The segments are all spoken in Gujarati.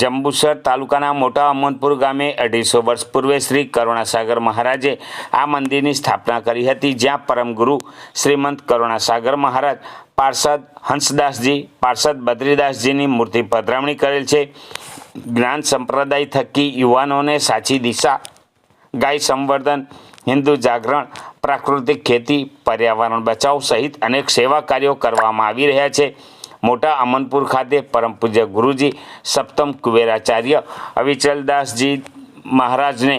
જંબુસર તાલુકાના મોટા અમદપુર ગામે અઢીસો વર્ષ પૂર્વે શ્રી કરુણાસાગર મહારાજે આ મંદિરની સ્થાપના કરી હતી, જ્યાં પરમગુરુ શ્રીમંત કરુણાસાગર મહારાજ, પાર્ષદ હંસદાસજી, પાર્ષદ બદ્રીદાસજીની મૂર્તિ પધરામણી કરેલ છે. જ્ઞાન સંપ્રદાય થકી યુવાનોને સાચી દિશા, ગાય સંવર્ધન, હિન્દુ જાગરણ, પ્રાકૃતિક ખેતી, પર્યાવરણ બચાવ સહિત અનેક સેવા કાર્યો કરવામાં આવી રહ્યા છે. મોટા અમનપુર ખાતે પરમ પૂજ્ય ગુરુજી સપ્તમ કુબેરાચાર્ય અવિચલદાસજી મહારાજને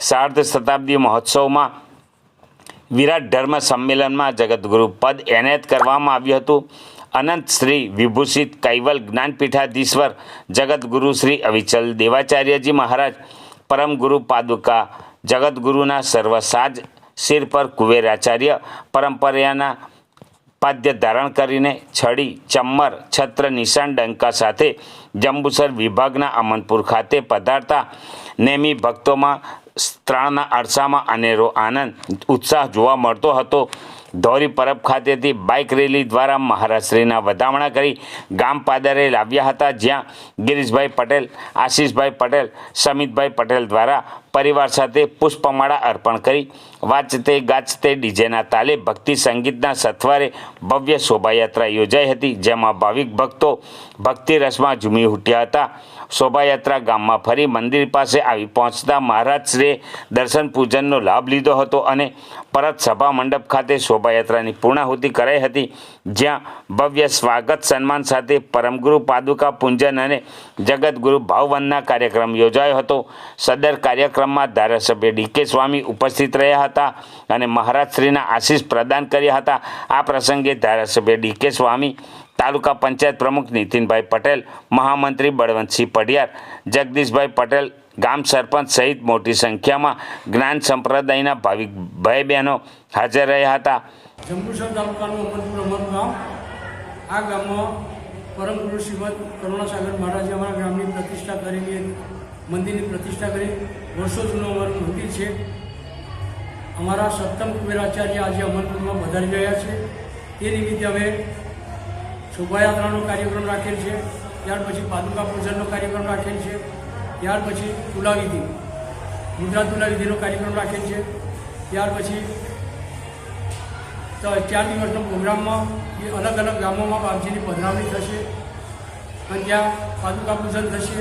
સાર્ધ શતાબ્દી મહોત્સવમાં વિરાટ ધર્મ સંમેલનમાં જગતગુરુ પદ એનાયત કરવામાં આવ્યું હતું. અનંત શ્રી વિભૂષિત કૈવલ જ્ઞાનપીઠાધીશ્વર જગતગુરુ શ્રી અવિચલ દેવાચાર્યજી મહારાજ, પરમ ગુરુ પાદુકા જગતગુરુના સર્વસાજ શિર પર કુબેરાચાર્ય પરંપરાના પાદ્ય ધારણ કરીને છડી, ચમ્મર, છત્ર, નિશાન, ડંકા સાથે જંબુસર વિભાગના અમનપુર ખાતે પધારતા નેમી ભક્તોમાં ત્રાણના અરસામાં અનેરો આનંદ, ઉત્સાહ જોવા મળતો હતો. ધોરી પરબ ખાતેથી બાઇક રેલી દ્વારા મહારાષ્ટ્રીના વધામણા કરી ગામ પાદરે લાવ્યા હતા, જ્યાં ગિરીશભાઈ પટેલ, આશીષભાઈ પટેલ, સમિતભાઈ પટેલ દ્વારા પરિવાર સાથે પુષ્પમાળા અર્પણ કરી. વાંચતે ગાજતે ડીજેના તાલે ભક્તિ સંગીતના સથવારે ભવ્ય શોભાયાત્રા યોજાઈ હતી, જેમાં ભાવિક ભક્તો ભક્તિ રસમાં ઝૂમી ઉઠ્યા હતા. શોભાયાત્રા ગામમાં ફરી મંદિર પાસે આવી પહોંચતા મહારાજશ્રીએ દર્શન પૂજનનો લાભ લીધો હતો અને પરત સભા મંડપ ખાતે શોભાયાત્રાની પૂર્ણાહુતિ કરાઈ હતી, જ્યાં ભવ્ય સ્વાગત સન્માન સાથે પરમગુરુ પાદુકા પૂંજન અને જગતગુરુ ભાવવંદના કાર્યક્રમ યોજાયો હતો. સદર કાર્યક્રમમાં ધારાસભ્ય ડીકે સ્વામી ઉપસ્થિત રહ્યા હતા અને મહારાજશ્રીના આશીષ પ્રદાન કર્યા હતા. આ પ્રસંગે ધારાસભ્ય ડીકે સ્વામી, તાલુકા પંચાયત પ્રમુખ નીતિનભાઈ પટેલ, મહામંત્રી બળવંતસિંહ પઢિયાર, જગદીશભાઈ પટેલ, ગામ સરપંચ સહિત મોટી સંખ્યામાં જ્ઞાન સંપ્રદાયના ભાવિક ભાઈ બહેનો હાજર રહ્યા હતા. જંબુસર તાલુકાનું અમરપુર અમારું ગામ. આ ગામમાં પરમ ગુરુ શ્રીમદ કરુણાસાગર મહારાજે અમારા ગામની પ્રતિષ્ઠા કરેલી મંદિરની પ્રતિષ્ઠા કરી. વર્ષો જૂનું અમારું મંદિર છે. અમારા સપ્તમ કુબેરાચાર્ય આજે અમરપુરમાં વધારી રહ્યા છે. તે નિમિત્તે અમે શોભાયાત્રાનો કાર્યક્રમ રાખેલ છે. ત્યાર પછી પાદુકા પૂજનનો કાર્યક્રમ રાખેલ છે. ત્યાર પછી તુલાવિધિ મુદ્રા તુલાવિધિનો કાર્યક્રમ રાખેલ છે. ત્યાર પછી ચાર દિવસનો પ્રોગ્રામમાં એ અલગ અલગ ગામોમાં બાપજીની પધરાવણી થશે અને ત્યાં પાદુકા પૂજન થશે.